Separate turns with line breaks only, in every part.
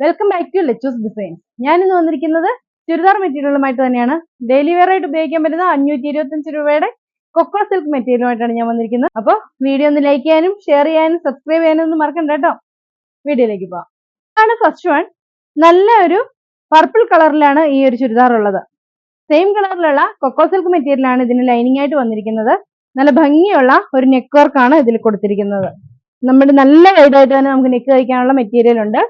Welcome back to Lechus designs ഞാൻ ഇന്ന് വന്നിരിക്കുന്നത് ചുരിദാർ മെറ്റീരിയലുമായിട്ട് തന്നെയാണ്. ഡെയിലി വെയർ ആയിട്ട് ഉപയോഗിക്കാൻ പറ്റുന്ന അഞ്ഞൂറ്റി ഇരുപത്തഞ്ച് രൂപയുടെ കൊക്കോ സിൽക്ക് മെറ്റീരിയലുമായിട്ടാണ് ഞാൻ വന്നിരിക്കുന്നത്. അപ്പോൾ വീഡിയോ ഒന്ന് ലൈക്ക് ചെയ്യാനും ഷെയർ ചെയ്യാനും സബ്സ്ക്രൈബ് ചെയ്യാനും ഒന്നും മറക്കണ്ട കേട്ടോ. വീഡിയോയിലേക്ക് പോവാം. ആണ് ഫസ്റ്റ് വൺ നല്ല ഒരു പർപ്പിൾ കളറിലാണ് ഈ ഒരു ചുരിദാർ ഉള്ളത്. സെയിം കളറിലുള്ള കൊക്കോ സിൽക്ക് മെറ്റീരിയലാണ് ഇതിന് ലൈനിങ് ആയിട്ട് വന്നിരിക്കുന്നത്. നല്ല ഭംഗിയുള്ള ഒരു നെക്ക് വർക്കാണ് ഇതിൽ കൊടുത്തിരിക്കുന്നത്. നമ്മുടെ നല്ല വൈഡായിട്ട് തന്നെ നമുക്ക് നെക്ക് കഴിക്കാനുള്ള മെറ്റീരിയൽ ഉണ്ട്.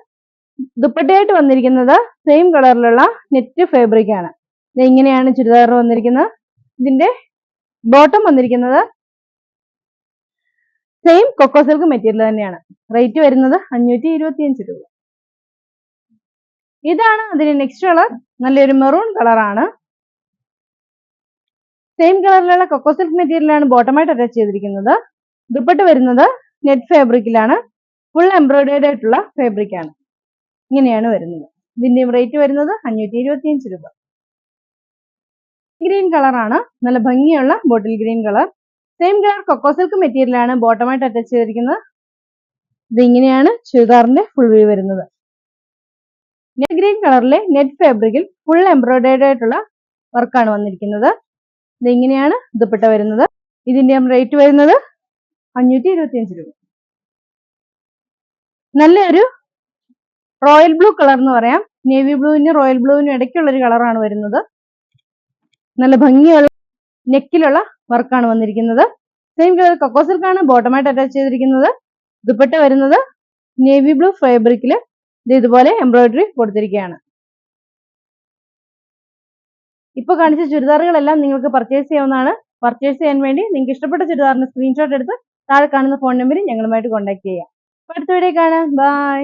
ദുപ്പട്ടയായിട്ട് വന്നിരിക്കുന്നത് സെയിം കളറിലുള്ള നെറ്റ് ഫാബ്രിക് ആണ്. ഇങ്ങനെയാണ് ചുരിദാർ വന്നിരിക്കുന്നത്. ഇതിന്റെ ബോട്ടം വന്നിരിക്കുന്നത് സെയിം കൊക്കോ സിൽക്ക് മെറ്റീരിയൽ തന്നെയാണ്. റേറ്റ് വരുന്നത് അഞ്ഞൂറ്റി ഇരുപത്തിയഞ്ച് രൂപ. ഇതാണ് അതിന്റെ നെക്സ്റ്റ് കളർ നല്ലൊരു മെറൂൺ കളറാണ് സെയിം കളറിലുള്ള കൊക്കോ സിൽക്ക് മെറ്റീരിയലാണ് ബോട്ടമായിട്ട് അറ്റാച്ച് ചെയ്തിരിക്കുന്നത്. ദുപ്പട്ട വരുന്നത് നെറ്റ് ഫാബ്രിക്കിലാണ് ഫുൾ എംബ്രോയിഡേഡ് ആയിട്ടുള്ള ഫാബ്രിക് ആണ്. ഇങ്ങനെയാണ് വരുന്നത്. ഇതിന്റെയും റേറ്റ് വരുന്നത് അഞ്ഞൂറ്റി ഇരുപത്തിയഞ്ച് രൂപ ഗ്രീൻ കളറാണ് നല്ല ഭംഗിയുള്ള ബോട്ടിൽ green colour same colour coco silk material ആണ് ബോട്ടമായിട്ട് അറ്റാച്ച് ചെയ്തിരിക്കുന്നത്. ഇതിങ്ങനെയാണ് ചുരിദാറിന്റെ ഫുൾ വ്യൂ വരുന്നത്. ഗ്രീൻ കളറിലെ നെറ്റ് ഫാബ്രിക്കിൽ ഫുൾ എംബ്രോയിഡേഡ് ആയിട്ടുള്ള വർക്കാണ് വന്നിരിക്കുന്നത്. ഇതെങ്ങനെയാണ് ദുപ്പട്ട വരുന്നത്. ഇതിന്റെ റേറ്റ് വരുന്നത് അഞ്ഞൂറ്റി ഇരുപത്തിയഞ്ച് രൂപ. നല്ലൊരു റോയൽ ബ്ലൂ കളർ എന്ന് പറയാം. നേവി ബ്ലൂവിന് റോയൽ ബ്ലൂവിനും ഇടയ്ക്കുള്ള ഒരു കളറാണ് വരുന്നത്. നല്ല ഭംഗിയുള്ള നെക്കിലുള്ള വർക്കാണ് വന്നിരിക്കുന്നത്. സെയിം കളർ കൊക്കോ സിൽക്കാണ് ബോട്ടമായിട്ട് അറ്റാച്ച് ചെയ്തിരിക്കുന്നത്. ദുപ്പട്ട വരുന്നത് നേവി ബ്ലൂ ഫാബ്രിക്കിൽ ഇത് ഇതുപോലെ എംബ്രോയിഡറി കൊടുത്തിരിക്കുകയാണ്. ഇപ്പൊ കാണിച്ച ചുരിദാറുകളെല്ലാം നിങ്ങൾക്ക് പർച്ചേസ് ചെയ്യാവുന്നതാണ്. പർച്ചേസ് ചെയ്യാൻ വേണ്ടി നിങ്ങൾക്ക് ഇഷ്ടപ്പെട്ട ചുരിദാറിന്റെ സ്ക്രീൻഷോട്ട് എടുത്ത് താഴെ കാണുന്ന ഫോൺ നമ്പറിൽ ഞങ്ങളുമായിട്ട് കോൺടാക്ട് ചെയ്യാം. അടുത്ത വീഡിയോ കാണാം. ബൈ